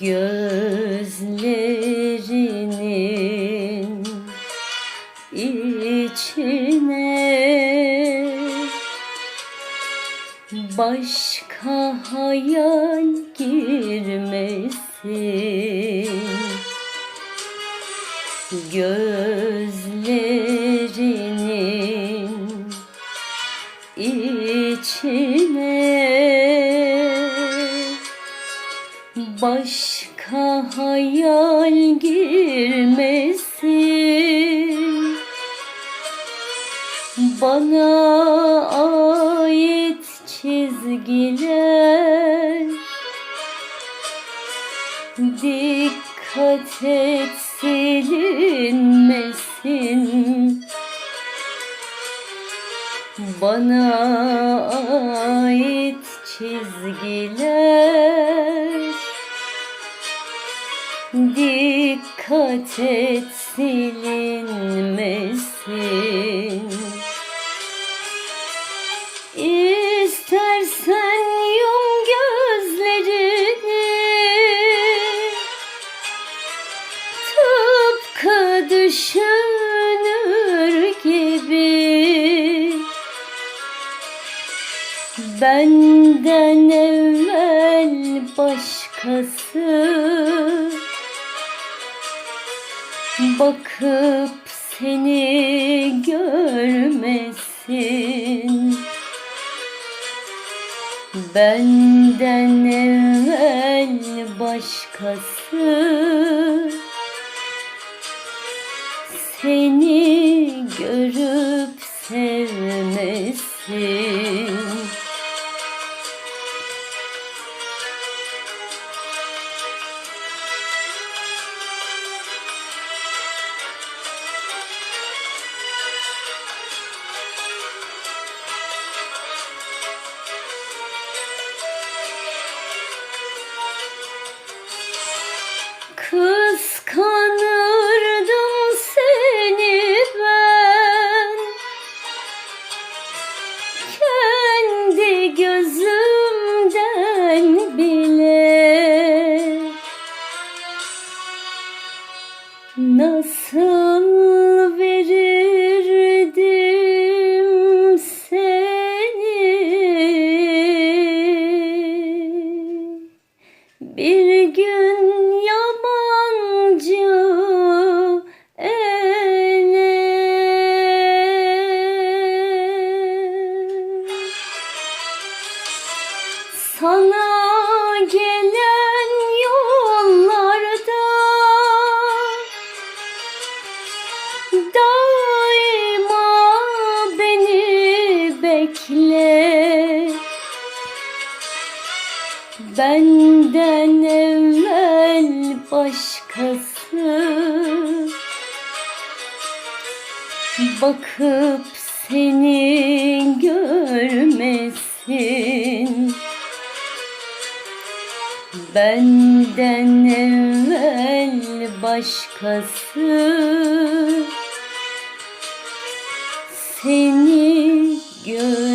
Gözlerinin içine Başka hayal girmesin. Gözlerinin içine Başka hayal girmesin. Bana ait çizgiler. Dikkat et silinmesin. Bana ait çizgiler Dikkat et silinmesin. İstersen yum gözlerini Tıpkı düşünür gibi. Benden evvel başkası Bakıp seni görmesin. Benden evvel başkası Seni Kıskanırdım seni ben. Kendi gözümden bile Nasıl verirdim seni? Bir Benden evvel başkası. Bakıp seni görmesin. Benden evvel başkası. Seni görmesin